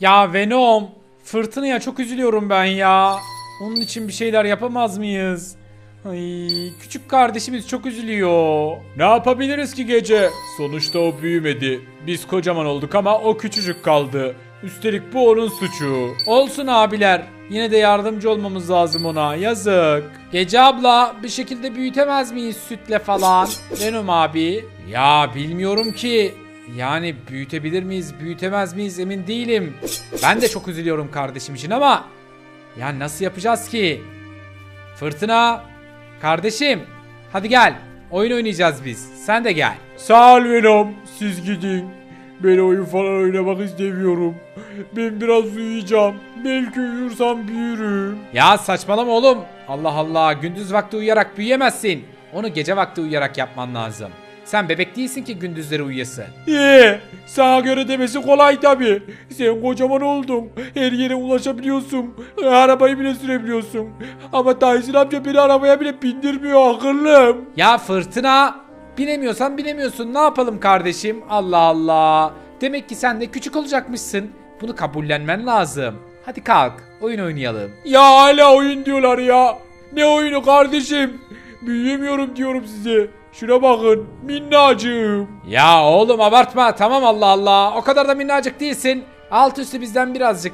Ya Venom, fırtınaya çok üzülüyorum ben ya. Onun için bir şeyler yapamaz mıyız? Ay, küçük kardeşimiz çok üzülüyor. Ne yapabiliriz ki gece? Sonuçta o büyümedi. Biz kocaman olduk ama o küçücük kaldı. Üstelik bu onun suçu. Olsun abiler. Yine de yardımcı olmamız lazım ona. Yazık. Gece abla bir şekilde büyütemez miyiz sütle falan? Venom abi. Ya bilmiyorum ki. Yani büyütebilir miyiz, büyütemez miyiz emin değilim. Ben de çok üzülüyorum kardeşim için ama ya nasıl yapacağız ki? Fırtına, kardeşim, hadi gel. Oyun oynayacağız biz. Sen de gel. Sağ ol Venom. Siz gidin. Ben oyun falan oynamak istemiyorum. Ben biraz uyuyacağım. Belki uyursam büyürüm. Ya saçmalama oğlum. Allah Allah, gündüz vakti uyuyarak büyüyemezsin. Onu gece vakti uyuyarak yapman lazım. Sen bebek değilsin ki gündüzleri uyuyasın. Ee, sana göre demesi kolay tabi. Sen kocaman oldun. Her yere ulaşabiliyorsun. Arabayı bile sürebiliyorsun. Ama Tyson amca beni arabaya bile bindirmiyor akıllım. Ya fırtına, binemiyorsan binemiyorsun. Ne yapalım kardeşim? Allah Allah. Demek ki sen de küçük olacakmışsın. Bunu kabullenmen lazım. Hadi kalk, oyun oynayalım. Ya hala oyun diyorlar ya. Ne oyunu kardeşim? Büyüyemiyorum diyorum size. Şuna bakın minnacığım. Ya oğlum abartma tamam Allah Allah. O kadar da minnacık değilsin. Alt üstü bizden birazcık.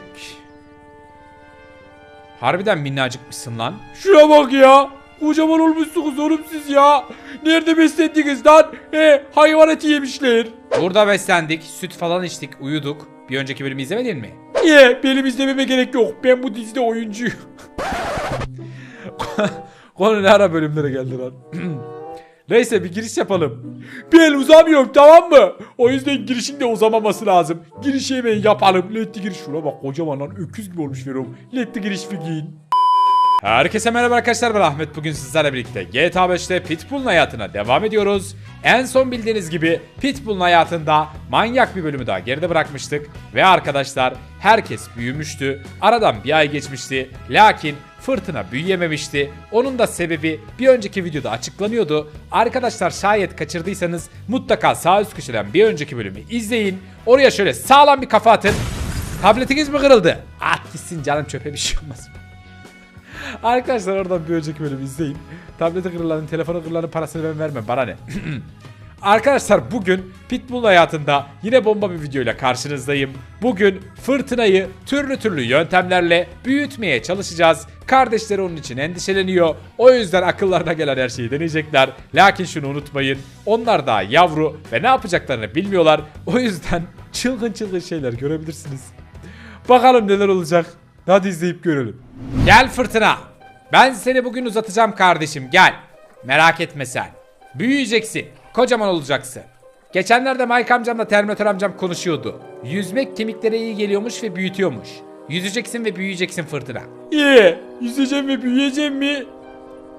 Harbiden minnacıkmışsın lan. Şuna bak ya. Kocaman olmuşsunuz oğlum siz ya. Nerede beslendiniz lan? He hayvan eti yemişler. Burada beslendik, süt falan içtik, uyuduk. Bir önceki bölümü izlemedin mi? Ye benim izlememe gerek yok. Ben bu dizide oyuncuyum. Konu ne ara bölümlere geldi lan? Neyse bir giriş yapalım. Ben uzamıyorum tamam mı? O yüzden girişin de uzamaması lazım. Girişi hemen yapalım. Letti giriş. Şuna bak kocaman lan öküz gibi olmuş Venom. Letti giriş figin. Herkese merhaba arkadaşlar ben Ahmet bugün sizlerle birlikte GTA 5'te Pitbull'un hayatına devam ediyoruz. En son bildiğiniz gibi Pitbull'un hayatında manyak bir bölümü daha geride bırakmıştık. Ve arkadaşlar herkes büyümüştü. Aradan bir ay geçmişti. Lakin fırtına büyüyememişti. Onun da sebebi bir önceki videoda açıklanıyordu. Arkadaşlar şayet kaçırdıysanız mutlaka sağ üst köşeden bir önceki bölümü izleyin. Oraya şöyle sağlam bir kafa atın. Tabletiniz mi kırıldı? At gitsin canım çöpe bir şey olmaz. Arkadaşlar oradan bir önceki bölümü izleyin. Tableti kırılanın, telefonu kırılanın parasını ben vermem. Bana ne? Arkadaşlar bugün Pitbull hayatında yine bomba bir videoyla karşınızdayım. Bugün fırtınayı türlü türlü yöntemlerle büyütmeye çalışacağız. Kardeşleri onun için endişeleniyor. O yüzden akıllarına gelen her şeyi deneyecekler. Lakin şunu unutmayın. Onlar daha yavru ve ne yapacaklarını bilmiyorlar. O yüzden çılgın çılgın şeyler görebilirsiniz. Bakalım neler olacak. Hadi izleyip görelim. Gel fırtına. Ben seni bugün uzatacağım kardeşim gel. Merak etme sen. Büyüyeceksin. Kocaman olacaksın. Geçenlerde Mike amcamla Terminator amcam konuşuyordu. Yüzmek kemiklere iyi geliyormuş ve büyütüyormuş. Yüzeceksin ve büyüyeceksin fırtına. İyi. Yüzeceğim ve büyüyeceğim mi?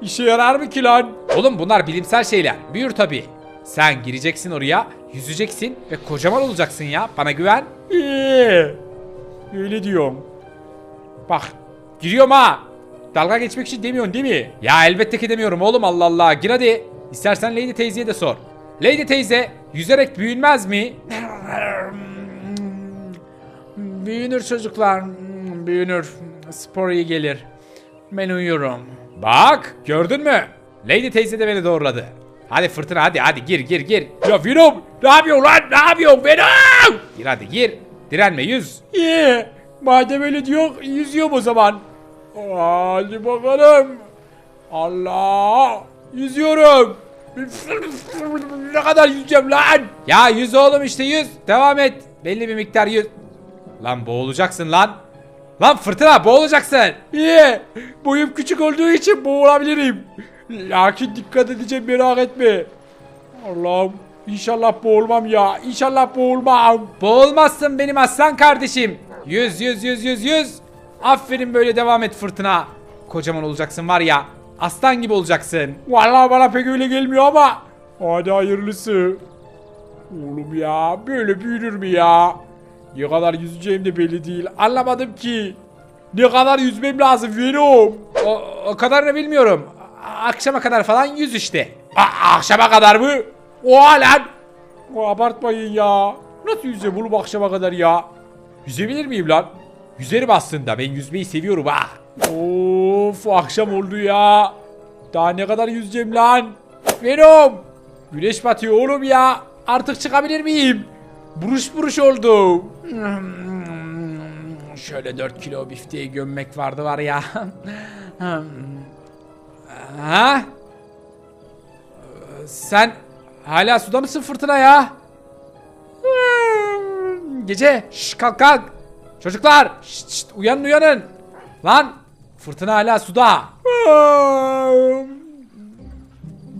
İşe yarar mı ki lan? Oğlum bunlar bilimsel şeyler. Büyür tabii. Sen gireceksin oraya, yüzeceksin ve kocaman olacaksın ya. Bana güven. İyi. Öyle diyorum. Bak giriyorum ha. Dalga geçmek için demiyorsun değil mi? Ya elbette ki demiyorum oğlum Allah Allah. Gir hadi. İstersen Lady teyzeye de sor. Lady teyze yüzerek büyünmez mi? Büyünür çocuklar. Büyünür. Spor iyi gelir. Ben uyuyorum. Bak gördün mü? Lady teyze de beni doğruladı. Hadi fırtına hadi hadi gir gir gir. Ya Venom ne yapıyorsun lan? Ne yapıyorsun Venom? Gir hadi gir. Direnme yüz. İyi. Madem öyle diyor yüzüyorum o zaman. Hadi bakalım. Allah. Yüzüyorum. Ne kadar yüzeceğim lan? Ya yüz oğlum işte yüz. Devam et. Belli bir miktar yüz. Lan boğulacaksın lan. Lan fırtına boğulacaksın. İyi. Boyum küçük olduğu için boğulabilirim. Lakin dikkat edeceğim merak etme. Allah'ım inşallah boğulmam ya. İnşallah boğulmam. Boğulmazsın benim aslan kardeşim. Yüz yüz yüz yüz yüz. Aferin böyle devam et fırtına. Kocaman olacaksın var ya. Aslan gibi olacaksın. Vallahi bana pek öyle gelmiyor ama. Hadi hayırlısı. Oğlum ya böyle büyünür mü ya? Ne kadar yüzeceğim de belli değil. Anlamadım ki. Ne kadar yüzmem lazım Venom. O, o kadarını bilmiyorum. Akşama kadar falan yüz işte. A- akşama kadar mı? Oha lan. O abartmayın ya. Nasıl yüzeceğim oğlum akşama kadar ya? Yüzebilir miyim lan? Yüzerim aslında. Ben yüzmeyi seviyorum ha. Of akşam oldu ya. Daha ne kadar yüzeceğim lan? Venom. Güneş batıyor oğlum ya. Artık çıkabilir miyim? Buruş buruş oldu. Hmm, Şöyle 4 kilo bifteği gömmek vardı var ya. ha? Sen hala suda mısın fırtına ya? Gece şş, kalk kalk. Çocuklar şşt, şşt, uyanın uyanın. Lan fırtına hala suda.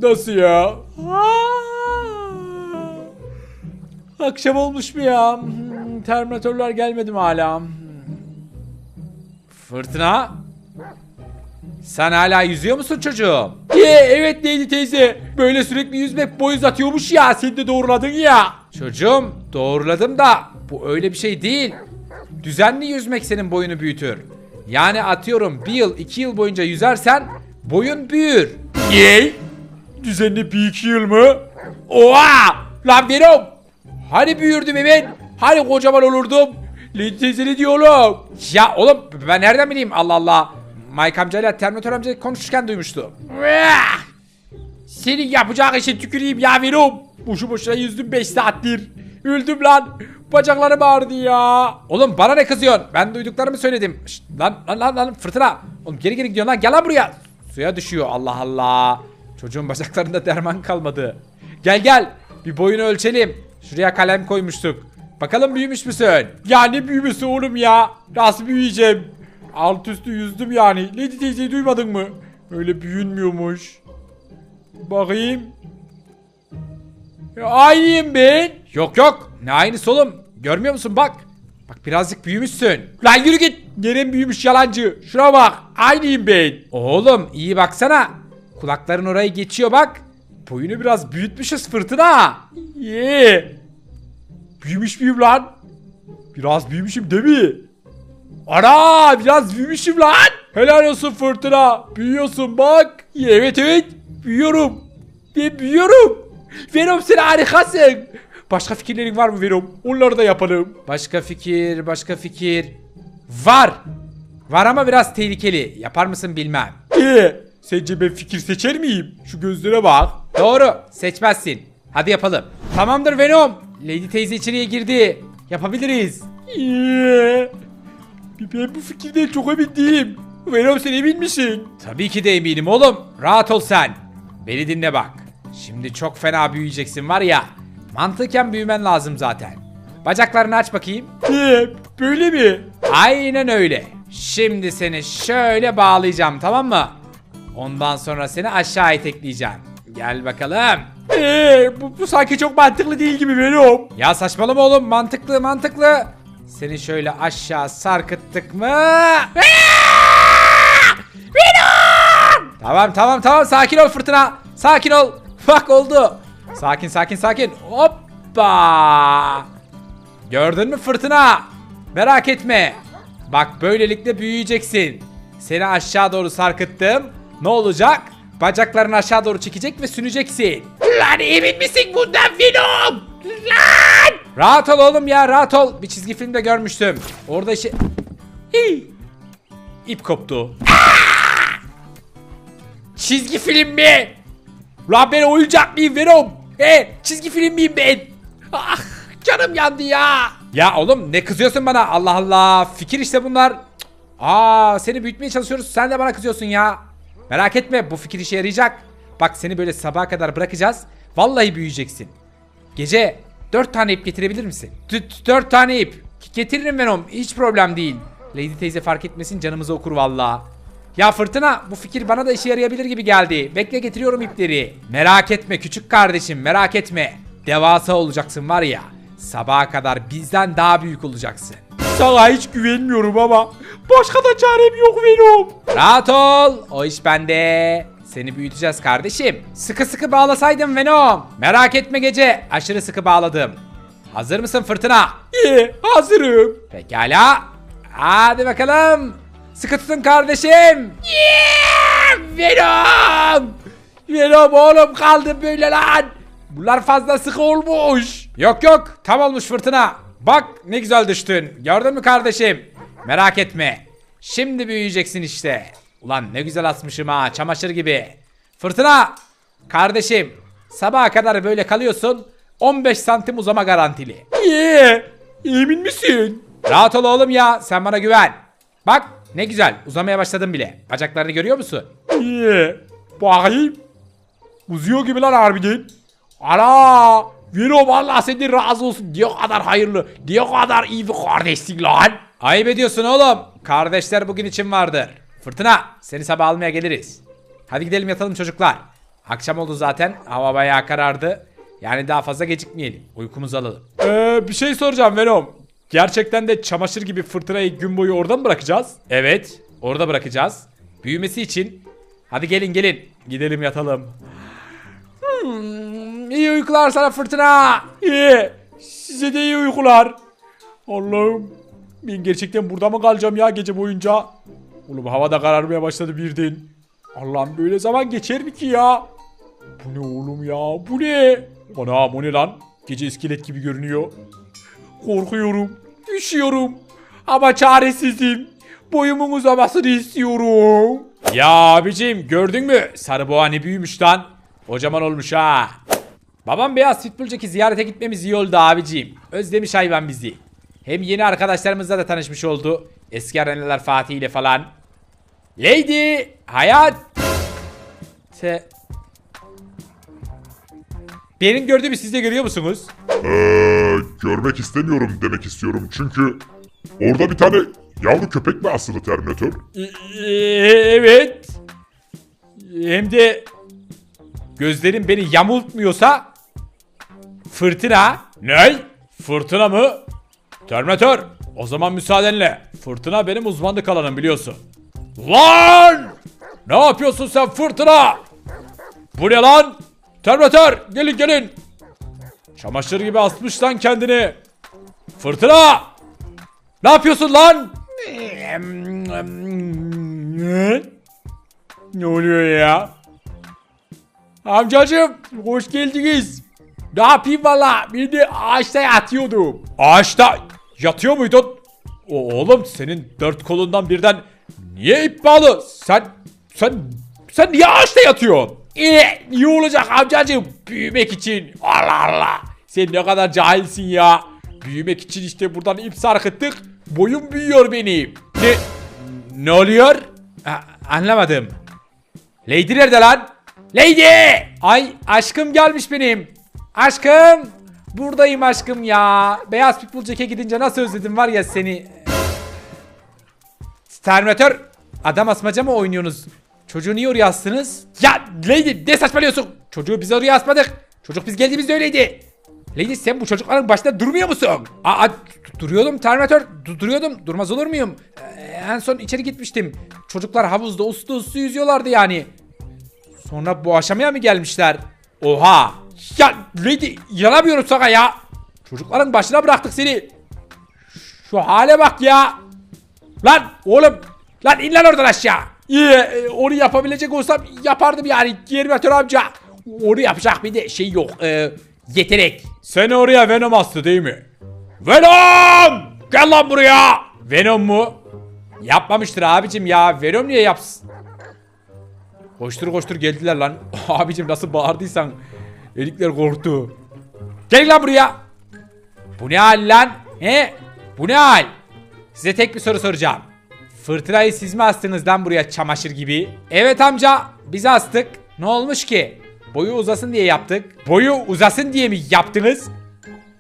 Nasıl ya? Akşam olmuş mu ya? Hmm, Terminatörler gelmedi mi hala? Hmm. Fırtına? Sen hala yüzüyor musun çocuğum? Ye, evet Lady teyze. Böyle sürekli yüzmek boy uzatıyormuş ya. Sen de doğruladın ya. Çocuğum doğruladım da bu öyle bir şey değil. Düzenli yüzmek senin boyunu büyütür. Yani atıyorum bir yıl iki yıl boyunca yüzersen boyun büyür. Ye. Düzenli bir iki yıl mı? Oha! Lan Venom! Hani büyürdüm hemen? Hani kocaman olurdum? Lady teyze ne diyor oğlum? Ya oğlum ben nereden bileyim Allah Allah. Mike amcayla Terminator amca konuşurken duymuştum. Senin yapacağın işe tüküreyim ya Venom. Boşu boşuna yüzdüm 5 saattir. Öldüm lan. Bacaklarım ağrıdı ya. Oğlum bana ne kızıyorsun? Ben duyduklarımı söyledim. Şşt, lan lan lan lan fırtına. Oğlum geri geri gidiyorsun lan gel lan buraya. Suya düşüyor Allah Allah. Çocuğun bacaklarında derman kalmadı. Gel gel bir boyunu ölçelim. Şuraya kalem koymuştuk. Bakalım büyümüş müsün? Ya ne büyümesi oğlum ya? Nasıl büyüyeceğim? Alt üstü yüzdüm yani. Lady teyzeyi duymadın mı? Öyle büyünmüyormuş. Bakayım. Aynıyım ben. Yok yok ne aynısı oğlum. Görmüyor musun bak. Bak birazcık büyümüşsün. Lan yürü git. Nerem büyümüş yalancı. Şuna bak. Aynıyım ben. Oğlum iyi baksana. Kulakların orayı geçiyor bak. Boyunu biraz büyütmüşüz fırtına. Ye. Büyümüş müyüm lan? Biraz büyümüşüm değil mi? Ana biraz büyümüşüm lan. Helal olsun fırtına. Büyüyorsun bak. Evet evet. Büyüyorum. Ben büyüyorum. Venom sen harikasın. Başka fikirlerin var mı Venom? Onları da yapalım. Başka fikir, başka fikir. Var. Var ama biraz tehlikeli. Yapar mısın bilmem. Ee, sence ben fikir seçer miyim? Şu gözlere bak. Doğru. Seçmezsin. Hadi yapalım. Tamamdır Venom. Lady teyze içeriye girdi. Yapabiliriz. Ee, ben bu fikirden çok emin değilim. Venom sen emin misin? Tabii ki de eminim oğlum. Rahat ol sen. Beni dinle bak. Şimdi çok fena büyüyeceksin var ya. Mantıken büyümen lazım zaten. Bacaklarını aç bakayım. Böyle mi? Aynen öyle. Şimdi seni şöyle bağlayacağım tamam mı? Ondan sonra seni aşağı itekleyeceğim. Gel bakalım. Ee, bu, bu sanki çok mantıklı değil gibi Venom. Ya saçmalama oğlum mantıklı mantıklı. Seni şöyle aşağı sarkıttık mı? Benim! Tamam tamam tamam sakin ol fırtına. Sakin ol. Bak oldu. Sakin sakin sakin. Hoppa. Gördün mü fırtına? Merak etme. Bak böylelikle büyüyeceksin. Seni aşağı doğru sarkıttım. Ne olacak? Bacaklarını aşağı doğru çekecek ve süneceksin. Lan emin misin bundan Venom? Lan! Rahat ol oğlum ya rahat ol. Bir çizgi filmde görmüştüm. Orada şey... Hii. İp koptu. Çizgi film mi? Lan ben oyuncak mıyım Venom? He çizgi film miyim ben? Ah canım yandı ya. Ya oğlum ne kızıyorsun bana? Allah Allah. Fikir işte bunlar. Aa seni büyütmeye çalışıyoruz. Sen de bana kızıyorsun ya. Merak etme bu fikir işe yarayacak. Bak seni böyle sabaha kadar bırakacağız. Vallahi büyüyeceksin. Gece dört tane ip getirebilir misin? Dört tane ip. Getiririm Venom. Hiç problem değil. Lady teyze fark etmesin canımızı okur vallahi. Ya Fırtına bu fikir bana da işe yarayabilir gibi geldi. Bekle getiriyorum ipleri. Merak etme küçük kardeşim merak etme. Devasa olacaksın var ya. Sabaha kadar bizden daha büyük olacaksın. Sana hiç güvenmiyorum ama başka da çarem yok Venom. Rahat ol. O iş bende. Seni büyüteceğiz kardeşim. Sıkı sıkı bağlasaydım Venom. Merak etme gece. Aşırı sıkı bağladım. Hazır mısın fırtına? İyi hazırım. Pekala. Hadi bakalım. Sıkı tutun kardeşim. Yeah! Venom! Venom oğlum kaldı böyle lan. Bunlar fazla sıkı olmuş. Yok yok tam olmuş fırtına. Bak ne güzel düştün. Gördün mü kardeşim? Merak etme. Şimdi büyüyeceksin işte. Ulan ne güzel asmışım ha çamaşır gibi. Fırtına. Kardeşim sabaha kadar böyle kalıyorsun. 15 santim uzama garantili. İyi. Emin misin? Rahat ol oğlum ya sen bana güven. Bak ne güzel uzamaya başladım bile. Bacaklarını görüyor musun? İyi. Bakayım. Uzuyor gibi lan harbiden. Ana. Venom Allah senden razı olsun. Diye kadar hayırlı. Diye kadar iyi bir kardeşsin lan. Ayıp ediyorsun oğlum. Kardeşler bugün için vardır. Fırtına seni sabah almaya geliriz. Hadi gidelim yatalım çocuklar. Akşam oldu zaten. Hava bayağı karardı. Yani daha fazla gecikmeyelim. Uykumuzu alalım. Ee, bir şey soracağım Venom. Gerçekten de çamaşır gibi fırtınayı gün boyu orada mı bırakacağız? Evet orada bırakacağız. Büyümesi için. Hadi gelin gelin. Gidelim yatalım. Hmm, iyi uykular sana fırtına. İyi. Size de iyi uykular. Allah'ım. Ben gerçekten burada mı kalacağım ya gece boyunca? Oğlum hava da kararmaya başladı birden. Allah'ım böyle zaman geçer mi ki ya? Bu ne oğlum ya? Bu ne? Ana bu ne lan? Gece iskelet gibi görünüyor. Korkuyorum. Üşüyorum. Ama çaresizim. Boyumun uzamasını istiyorum. Ya abicim gördün mü? Sarı boğa ne büyümüş lan. Kocaman olmuş ha. Babam Beyaz Pitbull'caki ziyarete gitmemiz iyi oldu abicim. Özlemiş hayvan bizi. Hem yeni arkadaşlarımızla da tanışmış oldu. Eski arenalar Fatih ile falan. Lady! Hayat! Te... Benim gördüğümü siz de görüyor musunuz? Ee, görmek istemiyorum demek istiyorum çünkü orada bir tane yavru köpek mi asılı Terminator? Ee, evet. Hem de gözlerim beni yamultmuyorsa fırtına. Ne? Fırtına mı? Terminator. O zaman müsaadenle. Fırtına benim uzmanlık alanım biliyorsun. Lan! Ne yapıyorsun sen fırtına? Bu ne lan? Terminator gelin gelin. Çamaşır gibi asmış lan kendini. Fırtına! Ne yapıyorsun lan? Ne? Ne oluyor ya? Amcacım hoş geldiniz. Ne yapayım valla? Bir de ağaçta yatıyordum. Ağaçta yatıyor muydun? O, oğlum senin dört kolundan birden niye ip bağlı? Sen sen sen niye ağaçta yatıyorsun? İyi, iyi olacak amcacım. Büyümek için. Allah Allah. Sen ne kadar cahilsin ya. Büyümek için işte buradan ip sarkıttık. Boyum büyüyor benim. Ne ne oluyor? A- anlamadım. Lady nerede lan? Lady! Ay aşkım gelmiş benim. Aşkım. Buradayım aşkım ya. Beyaz Pitbull Jack'e gidince nasıl özledim var ya seni. Terminator. Adam asmaca mı oynuyorsunuz? Çocuğu niye oraya astınız? Ya Lady ne saçmalıyorsun? Çocuğu biz oraya asmadık. Çocuk biz geldiğimizde öyleydi. Lady sen bu çocukların başında durmuyor musun? Aa duruyordum Terminator. Du- duruyordum. Durmaz olur muyum? Ee, en son içeri gitmiştim. Çocuklar havuzda uslu uslu yüzüyorlardı yani. Sonra bu aşamaya mı gelmişler? Oha! Ya Lady yanamıyorum sana ya. Çocukların başına bıraktık seni. Şu hale bak ya. Lan oğlum. Lan in lan oradan aşağı. İyi, e, onu yapabilecek olsam yapardım yani. Yermetör amca. Onu yapacak bir de şey yok. E, yetenek. Seni oraya Venom astı değil mi? Venom! Gel lan buraya! Venom mu? Yapmamıştır abicim ya. Venom niye yapsın? Koştur koştur geldiler lan. abicim nasıl bağırdıysan. Elikler korktu. Gel lan buraya. Bu ne hal lan? He? Bu ne hal? Size tek bir soru soracağım. Fırtınayı siz mi astınız lan buraya çamaşır gibi? Evet amca biz astık. Ne olmuş ki? Boyu uzasın diye yaptık. Boyu uzasın diye mi yaptınız?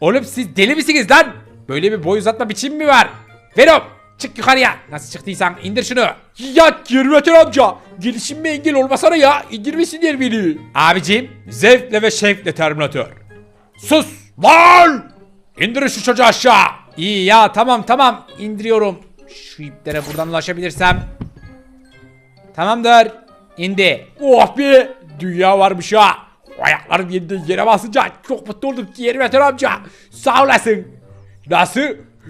Oğlum siz deli misiniz lan? Böyle bir boy uzatma biçimi mi var? Venom çık yukarıya. Nasıl çıktıysan indir şunu. Ya Yermetör amca. Gelişime engel olmasana ya. İndirmesinler beni. Abicim zevkle ve şevkle Terminator. Sus lan! İndirin şu çocuğu aşağı. İyi ya tamam tamam indiriyorum. Şu iplere buradan ulaşabilirsem. Tamamdır. İndi. Oh be. Dünya varmış ha. Ayaklarım yeniden yere basınca çok mutlu oldum Yermetör amca. Sağ olasın. Nasıl?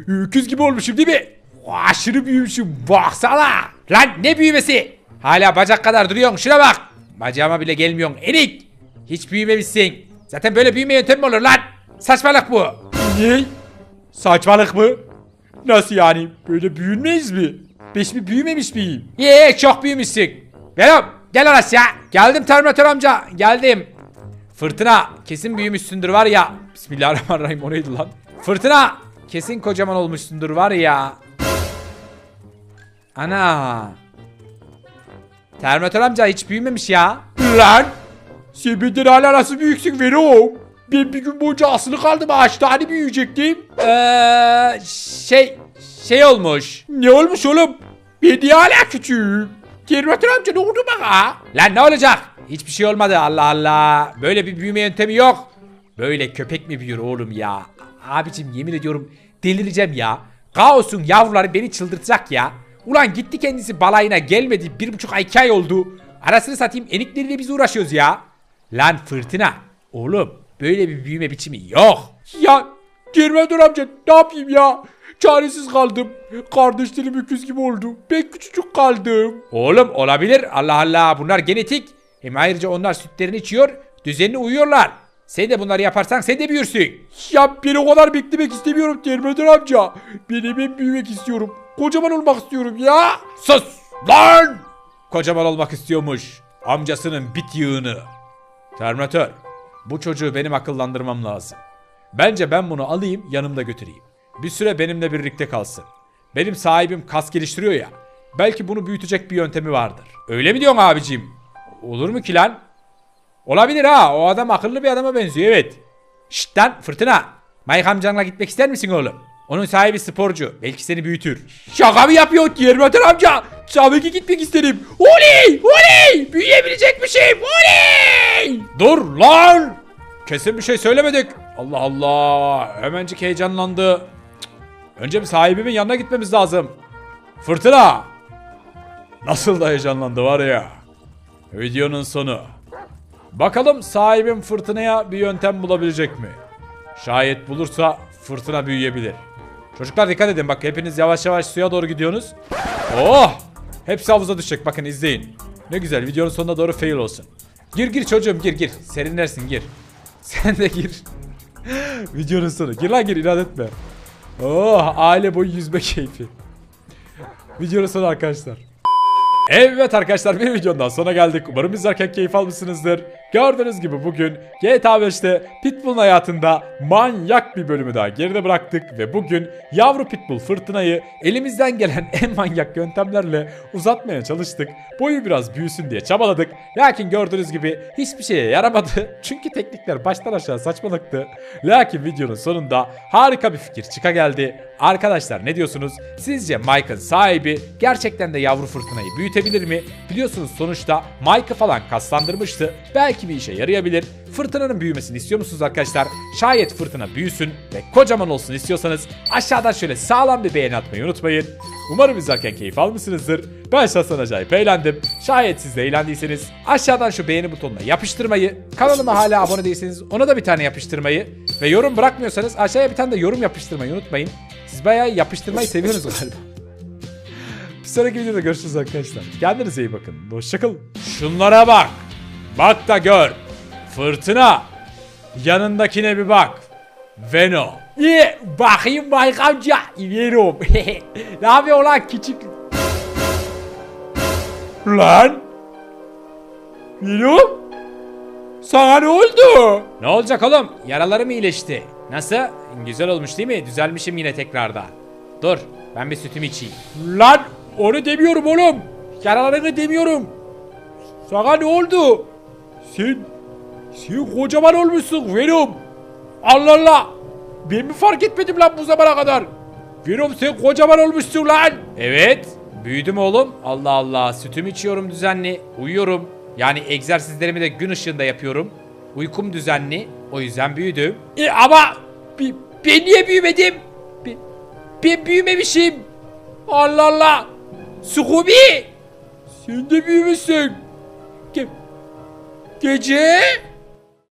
Öküz gibi olmuşum değil mi? Aşırı büyümüşüm. Baksana. Lan ne büyümesi? Hala bacak kadar duruyorsun şuna bak. Bacağıma bile gelmiyorsun enik. Hiç büyümemişsin. Zaten böyle büyüme yöntemi mi olur lan? Saçmalık bu. Ne? Saçmalık mı? Nasıl yani? Böyle büyünmeyiz mi? Beş mi büyümemiş miyim? Ye çok büyümüşsün. Venom gel orası ya. Geldim Terminator amca geldim. Fırtına kesin büyümüşsündür var ya. Bismillahirrahmanirrahim o neydi lan? Fırtına kesin kocaman olmuşsundur var ya. Ana. Terminator amca hiç büyümemiş ya. Lan! Sen benden hala nasıl büyüksün Venom? Ben bir gün boyunca asılı kaldım ağaçta hani büyüyecektim? Eee şey şey olmuş. Ne olmuş oğlum? Ben niye hala küçüğüm? Terminator amca ne oldu bana? Lan ne olacak? Hiçbir şey olmadı Allah Allah. Böyle bir büyüme yöntemi yok. Böyle köpek mi büyür oğlum ya? Abicim yemin ediyorum delireceğim ya. Kaos'un yavruları beni çıldırtacak ya. Ulan gitti kendisi balayına gelmedi. Bir buçuk ay iki ay oldu. Arasını satayım enikleriyle biz uğraşıyoruz ya. Lan fırtına. Oğlum böyle bir büyüme biçimi yok. Ya Terminator amca ne yapayım ya? Çaresiz kaldım. Kardeşlerim öküz gibi oldu. Ben küçücük kaldım. Oğlum olabilir. Allah Allah bunlar genetik. Hem ayrıca onlar sütlerini içiyor. Düzenli uyuyorlar. Sen de bunları yaparsan sen de büyürsün. Ya ben o kadar beklemek istemiyorum Terminator amca. Ben hemen büyümek istiyorum. Kocaman olmak istiyorum ya. Sus lan! Kocaman olmak istiyormuş. Amcasının bit yığını. Terminatör, bu çocuğu benim akıllandırmam lazım. Bence ben bunu alayım yanımda götüreyim. Bir süre benimle birlikte kalsın. Benim sahibim kas geliştiriyor ya. Belki bunu büyütecek bir yöntemi vardır. Öyle mi diyorsun abicim? Olur mu ki lan? Olabilir ha. O adam akıllı bir adama benziyor evet. Şşt lan fırtına. Mike amcanla gitmek ister misin oğlum? Onun sahibi sporcu. Belki seni büyütür. Şaka mı yapıyor Terminator amca? Ki gitmek isterim. Oley! Oley! Büyüyebilecekmişim. Oley! Dur lan! Kesin bir şey söylemedik. Allah Allah. Hemencik heyecanlandı. Cık. Önce bir sahibimin yanına gitmemiz lazım. Fırtına! Nasıl da heyecanlandı var ya. Videonun sonu. Bakalım sahibim fırtınaya bir yöntem bulabilecek mi? Şayet bulursa fırtına büyüyebilir. Çocuklar dikkat edin bak hepiniz yavaş yavaş suya doğru gidiyorsunuz. Oh! Hepsi havuza düşecek bakın izleyin. Ne güzel videonun sonuna doğru fail olsun. Gir gir çocuğum gir gir. Serinlersin gir. Sen de gir. videonun sonu. Gir lan gir inat etme. Oh aile boyu yüzme keyfi. Videonun sonu arkadaşlar. Evet arkadaşlar bir videonun daha sonuna geldik. Umarım izlerken keyif almışsınızdır. Gördüğünüz gibi bugün GTA 5'te Pitbull'un hayatında manyak bir bölümü daha geride bıraktık ve bugün yavru Pitbull fırtınayı elimizden gelen en manyak yöntemlerle uzatmaya çalıştık. Boyu biraz büyüsün diye çabaladık. Lakin gördüğünüz gibi hiçbir şeye yaramadı. Çünkü teknikler baştan aşağı saçmalıktı. Lakin videonun sonunda harika bir fikir çıka geldi. Arkadaşlar ne diyorsunuz? Sizce Mike'ın sahibi gerçekten de yavru fırtınayı büyütebilir mi? Biliyorsunuz sonuçta Mike'ı falan kaslandırmıştı. Belki bir işe yarayabilir. Fırtınanın büyümesini istiyor musunuz arkadaşlar? Şayet fırtına büyüsün ve kocaman olsun istiyorsanız aşağıdan şöyle sağlam bir beğeni atmayı unutmayın. Umarım izlerken keyif almışsınızdır. Ben şahsen acayip eğlendim. Şayet siz de eğlendiyseniz aşağıdan şu beğeni butonuna yapıştırmayı, kanalıma hala abone değilseniz ona da bir tane yapıştırmayı ve yorum bırakmıyorsanız aşağıya bir tane de yorum yapıştırmayı unutmayın. Siz bayağı yapıştırmayı seviyorsunuz galiba. Bir sonraki videoda görüşürüz arkadaşlar. Kendinize iyi bakın. Hoşçakalın. Şunlara bak. Bak da gör. Fırtına. Yanındakine bir bak. Venom. İyi bakayım Mike amca. İverim. ne yapıyor lan küçük? Lan! Venom? Sana ne oldu? Ne olacak oğlum? Yaralarım iyileşti. Nasıl? Güzel olmuş değil mi? Düzelmişim yine tekrarda. Dur. Ben bir sütümü içeyim. Lan onu demiyorum oğlum. Yaralarını demiyorum. Sana ne oldu? Sen, sen kocaman olmuşsun Venom. Allah Allah. Ben mi fark etmedim lan bu zamana kadar? Venom sen kocaman olmuşsun lan. Evet. Büyüdüm oğlum. Allah Allah. Sütümü içiyorum düzenli. Uyuyorum. Yani egzersizlerimi de gün ışığında yapıyorum. Uykum düzenli. O yüzden büyüdüm. E ama bi- ben niye büyümedim? Bi- ben büyümemişim. Allah Allah. Scooby. Sen de büyümüşsün. Ge- gece